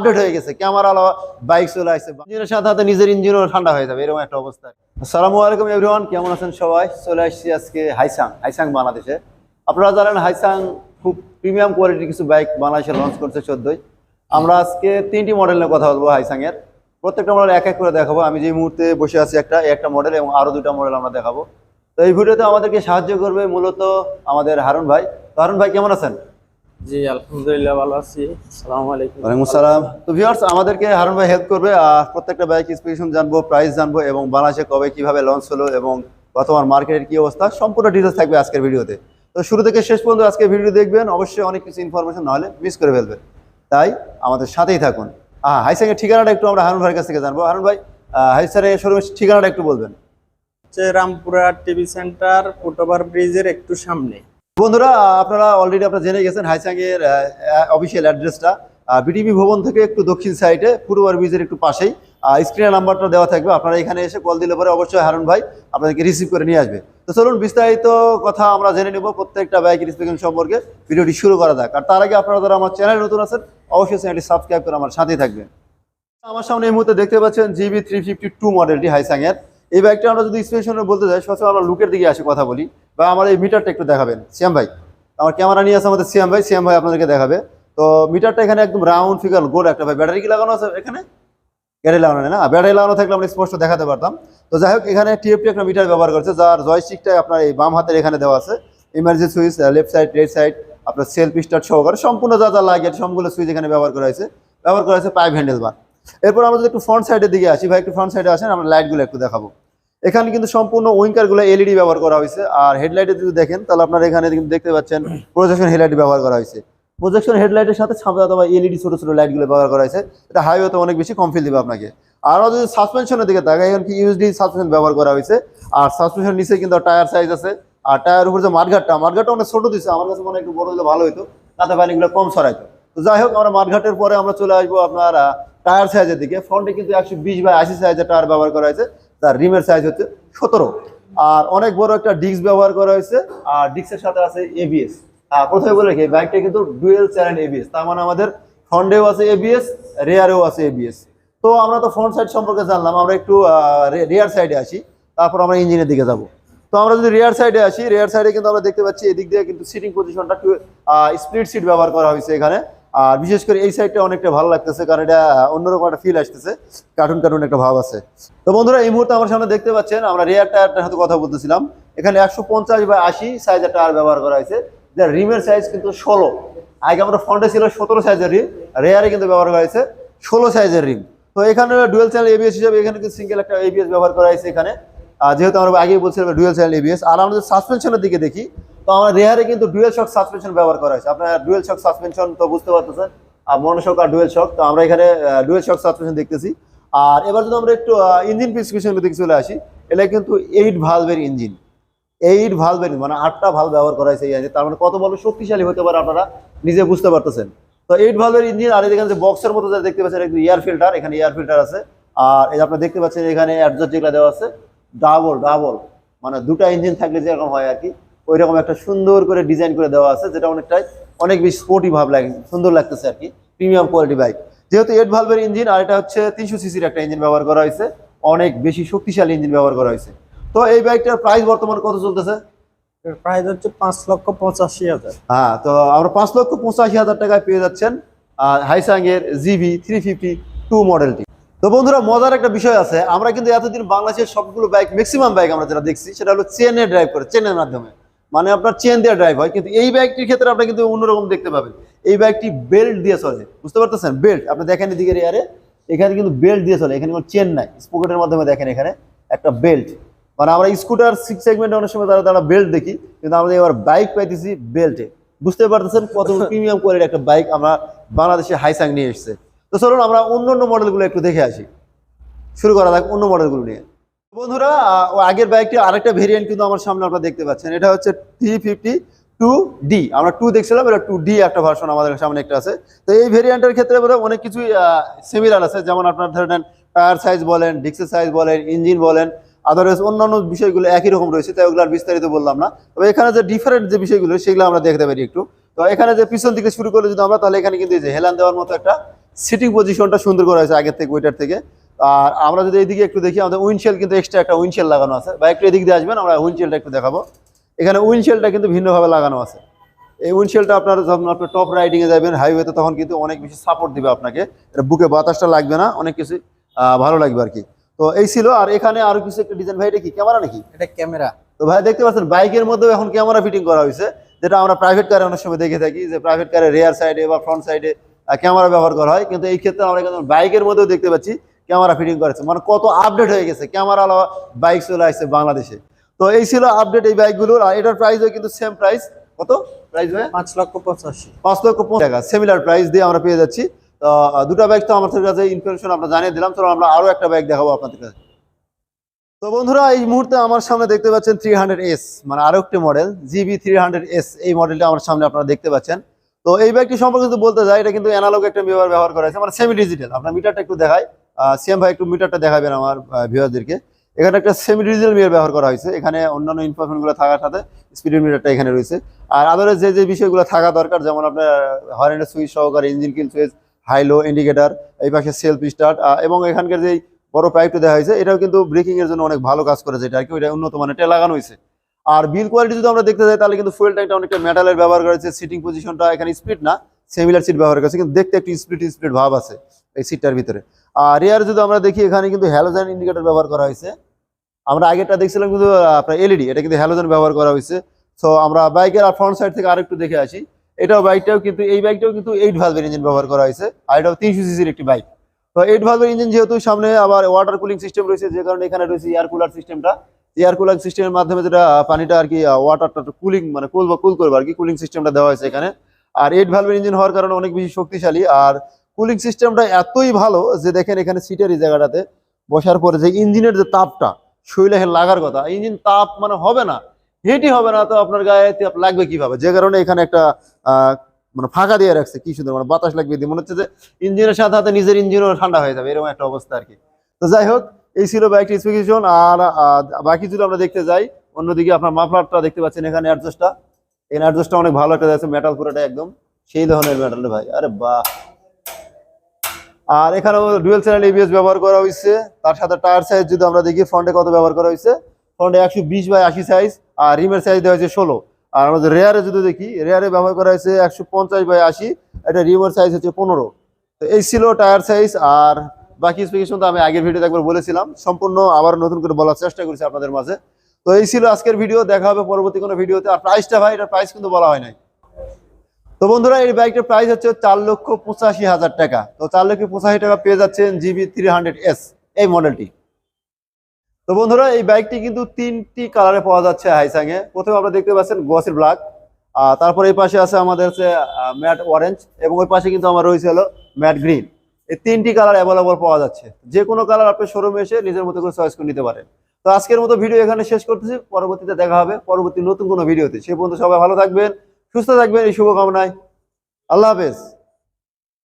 Update হয়ে গেছে camera আলো বাইক চলে আসছে ইঞ্জিনের সাথে সাথে নিজের ইঞ্জিনও ঠান্ডা হয়ে যাবে, এরকম একটা অবস্থা। আসসালামু আলাইকুম এভরিওয়ান কেমন আছেন সবাই? চলে আসছি আজকে হাইসাং হাইসাং বাংলাদেশে। আপনারা জানেন হাইসাং খুব প্রিমিয়াম কোয়ালিটির কিছু বাইক বাংলাদেশে লঞ্চ করছে চোদ্দই। আমরা আজকে তিনটি মডেল নিয়ে কথা বলব হাইসাং এর। প্রত্যেকটা মডেল এক এক করে দেখাবো। আমি যে মুহূর্তে বসে আছি একটা একটা মডেল এবং আরও দুটা মডেল আমরা দেখাবো। তো এই ভিডিওতে আমাদেরকে সাহায্য করবে মূলত আমাদের হারুন ভাই। তো হারুন ভাই, কেমন আছেন? জি আলহামদুলিল্লাহ ভালো আছি। আসসালামু আলাইকুম। ওয়ালাইকুম আসসালাম। তো ভিউয়ার্স আমাদেরকে হারুন ভাই হেল্প করবে। প্রত্যেকটা বাইক স্পেসিফিকেশন জানব প্রাইস জানব এবং বাংলাদেশে কবে কীভাবে লঞ্চ হলো এবং বর্তমান মার্কেটের কি অবস্থা সম্পূর্ণ ডিটেলস থাকবে আজকের ভিডিওতে। তো শুরু থেকে শেষ পর্যন্ত আজকে ভিডিও দেখবেন। অবশ্যই অনেক কিছু ইনফরমেশন নাহলে মিস করে ফেলবেন। তাই আমাদের সাথেই থাকুন। হ্যাঁ ঠিকানাটা একটু আমরা হারুন ভাইয়ের কাছ থেকে জানব। হারুন ভাই হাইসারের শোরুমের ঠিকানাটা একটু বলবেন। হচ্ছে রামপুরা টিভি সেন্টার ফুটওভার ব্রিজের একটু সামনে। বন্ধুরা, আপনারা অলরেডি আপনারা জেনে গেছেন হাইসাং এর অফিসিয়াল অ্যাড্রেসটা বিটিভি ভবন থেকে একটু দক্ষিণ সাইডে ফুটওভার ব্রিজের একটু পাশেই। স্ক্রিনের নাম্বারটা দেওয়া থাকবে। আপনারা এখানে এসে কল দিলে পরে অবশ্যই হারুন ভাই আপনাদেরকে রিসিভ করে নিয়ে আসবে। তো চলুন, বিস্তারিত কথা আমরা জেনে নেব প্রত্যেকটা বাইক রিসপেকশন সম্পর্কে। ভিডিওটি শুরু করা যাক। আর তার আগে আপনারা যারা আমার চ্যানেল নতুন আছেন, অবশ্যই চ্যানেলটি সাবস্ক্রাইব করে আমার সাথেই থাকবেন। আমার সামনে এই মুহূর্তে দেখতে পাচ্ছেন জিবি থ্রি ফিফটি টু মডেলটি হাইসাং এর এই বাইকটা আমরা যদি স্পেশনে বলতে যাই, সবসময় আমরা লুকের দিকে আসে, কথা বলি। বা আমার এই মিটারটা একটু দেখাবেন। শ্যাম ভাই, আমার ক্যামেরা নিয়ে আছে আমাদের শ্যাম ভাই শ্যাম ভাই আপনাদেরকে দেখাবে। তো মিটারটা এখানে একদম রাউন্ড ফিগার গোল একটা ভাই। ব্যাটারি কি লাগানো আছে এখানে? ব্যাটারি লাগানো না? ব্যাটারি লাগানো থাকলে আমরা স্পষ্ট দেখাতে পারতাম। তো যাই হোক, এখানে টিএফটি একটা মিটার ব্যবহার করছে, যার জয়স্টিকটা আপনার এই বাম হাতের এখানে দেওয়া আছে। Emergency switch left side right side আপনার সেলফ স্টার্ট সহকারে সম্পূর্ণ যা যা লাগে, সবগুলো সুইচ এখানে ব্যবহার করা হয়েছে। ব্যবহার করা হয়েছে পাইপ হ্যান্ডেল বার এরপর আমরা যদি একটু ফ্রন্ট সাইডের দিকে আসি, ভাই একটু ফ্রন্ট সাইডে আসেন, আমরা লাইটগুলো একটু দেখাবো। এখানে কিন্তু সম্পূর্ণ উইঙ্কারগুলো এলইডি ব্যবহার করা হয়েছে। আর হেডলাইটে যদি দেখেন, তাহলে আপনারা এখানে কিন্তু দেখতে পাচ্ছেন প্রজেকশন হেডলাইট ব্যবহার করা হয়েছে। প্রজেকশন হেডলাইটের সাথে সামনে অথবা এলইডি ছোট ছোট লাইটগুলো ব্যবহার করা হয়েছে। এটা হাইওয়েতে অনেক বেশি কম ফিল দিবে আপনাকে। আর যদি সাসপেনশনের দিকে তাকাই, এখানে কি ইউএসডি সাসপেনশন ব্যবহার করা হয়েছে। আর সাসপেনশন নিচে কিন্তু টায়ার সাইজ আছে। আর টায়ার উপর যে মাঠঘাটটা মাঠঘাটটা অনেক ছোট দিচ্ছে আমার কাছে মনে একটু বড় দিলে ভালো হতো তাতে পানিগুলো কম সরাইতো তো যাই হোক, আমরা মাঠঘাটের পরে আমরা চলে আসব আপনার টায়ার সাইজের দিকে। ফ্রন্টে কিন্তু একশো বিশ বাই আশি সাইজের টায়ার ব্যবহার করা হয়েছে। তার রিমের সাইজ হচ্ছে সতেরো। আর অনেক বড় একটা ডিস্ক ব্যবহার করা হয়েছে। আর ডিস্কের সাথে আছে এবিএস প্রথমে বলে রাখি বাইকটা কিন্তু ডুয়েল চ্যানেল এবিএস তার মানে আমাদের ফ্রন্টেও আছে এবিএস রেয়ারেও আছে এবিএস তো আমরা তো ফ্রন্ট সাইড সম্পর্কে জানলাম, আমরা একটু রেয়ার সাইডে আসি। তারপর আমরা ইঞ্জিনের দিকে যাব। তো আমরা যদি রেয়ার সাইডে আসি রেয়ার সাইডে কিন্তু আমরা দেখতে পাচ্ছি এদিক দিয়ে কিন্তু সিটিং পজিশনটা স্প্লিট সিট ব্যবহার করা হয়েছে এখানে। আর বিশেষ করে এই সাইডটা অনেকটা ভালো লাগতেছে, কারণ এটা অন্যরকম একটা ফিল আসতেছে কার্টুন কার্টুন একটা ভাব আছে। তো বন্ধুরা, এই মুহূর্তে আমার সামনে দেখতে পাচ্ছেন, আমরা রেয়ার টায়ারটার সাথে কথা বলতেছিলাম। এখানে একশো পঞ্চাশ বা আশি সাইজের টায়ার ব্যবহার করা হয়েছে। যার রিমের সাইজ কিন্তু ষোলো। আগে আমরা ফ্রন্টে ছিল সতেরো সাইজের রিম রেয়ারে কিন্তু ব্যবহার করা হয়েছে ষোলো সাইজের রিম তো এখানে ডুয়েল চ্যানেল এবিএস হিসাবে এখানে কিন্তু সিঙ্গেল একটা এবিএস ব্যবহার করা হয়েছে এখানে। যেহেতু আমরা আগেই বলছিলাম ডুয়েল চ্যানেল এবিএস আর আমাদের সাসপেনশনের দিকে দেখি, তো আমরা রেয়ারে কিন্তু ডুয়েল শক সাসপেনশন ব্যবহার করা হয়েছে। আপনার ডুয়েল শক সাসপেনশন তো বুঝতে পারতেছেন, আর মনোশক আর ডুয়েল শক, তো আমরা এখানে ডুয়েল শক সাসপেনশন দেখতেছি। আর এবার যদি আমরা একটু ইঞ্জিন স্পেসিফিকেশনের দিকে চলে আসি, এটা কিন্তু এইট ভালভের ইঞ্জিন। এইট ভালভের মানে আটটা ভালো ব্যবহার করা হয়েছে এই তার মানে কত বড় শক্তিশালী হতে পারে আপনারা নিজে বুঝতে পারতেছেন। তো এইট ভালভের ইঞ্জিন, আর এখানে যে বক্সের মতো যা দেখতে পাচ্ছেন এয়ার ফিল্টার এখানে এয়ার ফিল্টার আছে। আর এই আপনারা দেখতে পাচ্ছেন, এখানে অ্যাডজাস্ট যেগুলো দেওয়া আছে ডাবল ডাবল মানে দুটা ইঞ্জিন থাকলে যেরকম হয় আর কি ওই রকম একটা সুন্দর করে ডিজাইন করে দেওয়া আছে যেটা অনেকটাই অনেক বেশি স্পোর্টি ভাব লাগে সুন্দর লাগতেছে আর কি প্রিমিয়াম কোয়ালিটি বাইক যেহেতু এইট ভালভের ইঞ্জিন আর এটা হচ্ছে তিনশো সিসির একটা ইঞ্জিন ব্যবহার করা হয়েছে অনেক বেশি শক্তিশালী ইঞ্জিন ব্যবহার করা হয়েছে। তো এই বাইকটার প্রাইস বর্তমানে কত চলতেছে? প্রাইস হচ্ছে পাঁচ লক্ষ পঁচাশি হাজার। হ্যাঁ তো আমরা পাঁচ লক্ষ পঁচাশি হাজার টাকায় পেয়ে যাচ্ছেন হাইসাং এর জিবি থ্রি ফিফটি টু মডেলটি তো বন্ধুরা, মজার একটা বিষয় আছে। আমরা কিন্তু এতদিন বাংলাদেশের সবগুলো বাইক ম্যাক্সিমাম বাইক আমরা যেটা দেখছি, সেটা হলো চেনে ড্রাইভ করে চেনের মাধ্যমে। মানে আপনার চেন দিয়ে ড্রাইভ হয়, কিন্তু এই বাইকটির ক্ষেত্রে আপনি কিন্তু অন্যরকম দেখতে পাবেন। এই বাইকটি বেল্ট দিয়ে চলে, বুঝতে পারতেছেন? বেল্ট আপনি দেখেন এদিকে এয়ারে এখানে কিন্তু বেল্ট দিয়ে চলে, এখানে কোনো চেন নাই। স্পোকেটের মাধ্যমে দেখেন এখানে, একটা বেল্ট মানে আমরা স্কুটার সিক্স সেগমেন্টে অনেক সময় তারা তারা বেল্ট দেখি, কিন্তু আমরা এবার বাইক পাইতেছি বেল্টে বুঝতে পারতেছেন কত প্রিমিয়াম কোয়ালিটির একটা বাইক আমরা বাংলাদেশে হাইসাং নিয়ে এসেছে। তো চলুন আমরা অন্য অন্য মডেলগুলো একটু দেখে আসি। শুরু করা যাক অন্য মডেলগুলো নিয়ে। বন্ধুরা আগের বাইকটি আরেকটা ভেরিয়েন্ট কিন্তু আমার সামনে আপনারা দেখতে পাচ্ছেন। এটা হচ্ছে থ্রি ফিফটি টু ডি আমরা টু দেখছিলাম, এটা টু ডি একটা ভার্সন আমাদের সামনে একটা আছে। তো এই ভেরিয়েন্টের ক্ষেত্রে অনেক কিছুই সিমিলার আছে। যেমন আপনার ধরে নেন টায়ার সাইজ বলেন ডিক্সের সাইজ বলেন ইঞ্জিন বলেন আদারওয়াইজ অন্যান্য বিষয়গুলো একই রকম রয়েছে, তাই ওগুলো আর বিস্তারিত বললাম না। তবে এখানে যে ডিফারেন্ট যে বিষয়গুলো, সেগুলো আমরা দেখতে পারি একটু। তো এখানে যে পিছন থেকে শুরু করলে যদি আমরা, তাহলে এখানে কিন্তু হেলান দেওয়ার মতো একটা সিটিং পজিশনটা সুন্দর করা হয়েছে আগের থেকে ওইটার থেকে। আর আমরা যদি এইদিকে একটু দেখি আমাদের উইন্ডশেল কিন্তু এক্সট্রা একটা উইন্ডশেল লাগানো আছে। বা একটু এদিক দিয়ে আসবেন আমরা উইন্ডশেলটা একটু দেখাবো। এখানে উইন্ডশেলটা কিন্তু ভিন্নভাবে লাগানো আছে। এই উইন্ডশেলটা আপনার যখন আপনি টপ রাইডিংয়ে যাবেন হাইওয়েতে তখন কিন্তু অনেক বেশি সাপোর্ট দিবে আপনাকে। এটা বুকে বাতাসটা লাগবে না অনেক কিছু ভালো লাগবে আর কি। তো এই ছিল আর এখানে আরও কিছু একটা ডিজাইন ভাই এটা কি ক্যামেরা নাকি? এটা ক্যামেরা তো ভাই দেখতে পাচ্ছেন বাইকের মধ্যেও এখন ক্যামেরা ফিটিং করা হয়েছে। যেটা আমরা প্রাইভেট কারে অনেক সময় দেখে থাকি যে প্রাইভেট কারে রেয়ার সাইডে বা ফ্রন্ট সাইডে ক্যামেরা ব্যবহার করা হয়। কিন্তু এই ক্ষেত্রে আমরা কিন্তু বাইকের মধ্যেও দেখতে পাচ্ছি ক্যামেরা ফিটিং করেছে। মানে কত আপডেট হয়ে গেছে। ক্যামেরা বাইক চলে আসছে বাংলাদেশে। তো এই ছিল আপডেট এই বাইকগুলোর। আর এটার প্রাইসও কিন্তু সেম প্রাইস কত প্রাইস ভাই? পাঁচ লক্ষ পঁচাশি। পাঁচ লক্ষ পঞ্চাশ টাকা। সিমিলার প্রাইস দিয়ে আমরা পেয়ে যাচ্ছি। তো দুটো বাইক তো আমাদের কাছে ইনফরমেশন আমরা জানিয়ে দিলাম। চলো আমরা আরও একটা বাইক দেখাবো আপনাদের কাছে। তো বন্ধুরা এই মুহূর্তে আমার সামনে দেখতে পাচ্ছেন থ্রি হান্ড্রেড এস মানে আরও একটি model GB three hundred S এই মডেলটা আমার সামনে আপনারা দেখতে পাচ্ছেন। তো এই বাইকটি সম্পর্কে যদি বলতে যাই, এটা কিন্তু অ্যানালগ একটা ব্যবহার ব্যবহার করা হয়েছে মানে সেমি ডিজিটাল আপনার মিটারটা একটু দেখাই। সিএম ভাই একটু মিটারটা দেখাবেন আমার ভিউয়ারদেরকে এখানে একটা সেমি ডিজিটাল মিটার ব্যবহার করা হয়েছে। এখানে অন্যান্য ইনফরমেশনগুলো থাকার সাথে স্পিড মিটারটা এখানে রয়েছে। আর আদারের যে যে বিষয়গুলো থাকা দরকার, যেমন আপনার হরেন্টের সুইচ সহকারে engine kill switch high low indicator এই পাশে সেলফ স্টার্ট এবং এখানকার যে বড় পাইপটা দেওয়া হয়েছে, এটাও কিন্তু ব্রেকিং এর জন্য অনেক ভালো কাজ করেছে। এটা আর কি, ওইটা উন্নত মানের এটা লাগানো হয়েছে। আর বিল কোয়ালিটি যদি আমরা দেখতে যাই, তাহলে কিন্তু ফুয়েল ট্যাঙ্কটা অনেকটা মেটালের ব্যবহার করেছে সিটিং পজিশনটা এখানে স্পিড না সেমিলার সিট ব্যবহার করেছে, কিন্তু দেখতে একটু স্পিড স্পিড ভাব আছে এই সিটটার ভিতরে। আর রিয়ার যদি আমরা দেখি, এখানে কিন্তু হ্যালোজেন ইন্ডিকেটর ব্যবহার করা হয়েছে। আমরা আগেরটা দেখছিলাম কিন্তু আপনার এলইডি এটা কিন্তু হ্যালোজেন ব্যবহার করা হয়েছে। সো আমরা বাইকের আর ফ্রন্ট সাইড থেকে আরেকটু দেখে আসি। এটাও বাইকটাও কিন্তু, এই বাইকটাও কিন্তু এইট ভালভের ইঞ্জিন ব্যবহার করা হয়েছে, আর এটাও তিনশো সিসির একটি বাইক তো এইট ভালভের ইঞ্জিন যেহেতু সামনে আবার ওয়াটার কুলিং সিস্টেম রয়েছে, যে কারণে এখানে রয়েছে এয়ার কুলার সিস্টেমটা এয়ার কুলার সিস্টেমের মাধ্যমে যেটা পানিটা আর কি ওয়াটারটা কুলিং মানে কুল বা কুল করবে আর কি কুলিং সিস্টেমটা দেওয়া হয়েছে এখানে। আর এইট ভালভের ইঞ্জিন হওয়ার কারণে অনেক বেশি শক্তিশালী। আর কুলিং সিস্টেমটা এতই ভালো যে দেখেন এখানে সিটের এই জায়গাটাতে বসার পরে যে ইঞ্জিনের যে তাপটা, শরীরে লাগার কথা ইঞ্জিন তাপ মানে হবে না হেঁটই হবে না, তো আপনার গায়ে তাপ লাগবে কীভাবে? যে কারণে এখানে একটা মানে ফাঁকা দিয়ে রাখছে, কি সুন্দর মানে বাতাস লাগবে দিয়ে। মনে হচ্ছে যে ইঞ্জিনের সাথে সাথে নিজের ইঞ্জিনও ঠান্ডা হয়ে যাবে, এরকম একটা অবস্থা আর কি। তো যাই হোক এই ছিল বাইকটি স্পেসিফিকেশন আর বাকি যদি আমরা দেখতে যাই। অন্যদিকে আপনার মাফলারটা দেখতে পাচ্ছেন এখানে অ্যাডজাস্টটা এই অ্যাডজাস্টটা অনেক ভালো একটা আছে মেটাল পুরোটা একদম। সেই ধরনের মেটাল ভাই, আরে বাহ! আর এখানেও ডুয়েল চ্যানেল এবিএস ব্যবহার করা হয়েছে। তার সাথে টায়ার সাইজ যদি আমরা দেখি ফ্রন্টে কত ব্যবহার করা হয়েছে? ফ্রন্টে একশো বিশ বাই আশি সাইজ আর রিমের সাইজ দেওয়া হয়েছে ষোলো। আর আমাদের রেয়ারে যদি দেখি রেয়ারে ব্যবহার করা হয়েছে একশো পঞ্চাশ বাই আশি, এটা রিমের সাইজ হচ্ছে পনেরো। তো এই ছিল টায়ার সাইজ আর বাকি স্পেসিফিকেশন তো আমি আগের ভিডিওতে একবার বলেছিলাম, সম্পূর্ণ আবার নতুন করে বলার চেষ্টা করেছি আপনাদের মাঝে। তো এই ছিল আজকের ভিডিও, দেখা হবে পরবর্তী কোনো ভিডিওতে। আর প্রাইসটা ভাই, এটার প্রাইস কিন্তু বলা হয় নাই। তো বন্ধুরা, এই বাইকটার প্রাইস হচ্ছে চার লক্ষ পঁচাশি হাজার টাকা। তো চার লক্ষ পঁচাশি টাকা পেয়ে যাচ্ছেন জিবি থ্রি হান্ড্রেড এস এই মডেলটি তো বন্ধুরা, এই বাইকটি কিন্তু তিনটি কালারে পাওয়া যাচ্ছে হাইসাংয়ে প্রথমে আপনারা দেখতে পাচ্ছেন গোয়াসির ব্ল্যাক তারপর এই পাশে আছে আমাদের হচ্ছে ম্যাট অরেঞ্জ এবং ওই পাশে কিন্তু আমার রয়েছে হলো ম্যাট গ্রিন এই তিনটি কালার অ্যাভেলেবল পাওয়া যাচ্ছে। যে কোনো কালার আপনি শোরুমে এসে নিজের মতো করে চয়েস করে নিতে পারেন। তো আজকের মতো ভিডিও এখানে শেষ করতেছি। পরবর্তীতে দেখা হবে। পরবর্তী নতুন কোনো ভিডিওতে সে পর্যন্ত সবাই ভালো থাকবেন, সুস্থ থাকবেন, এই শুভকামনায়। আল্লাহ হাফেজ।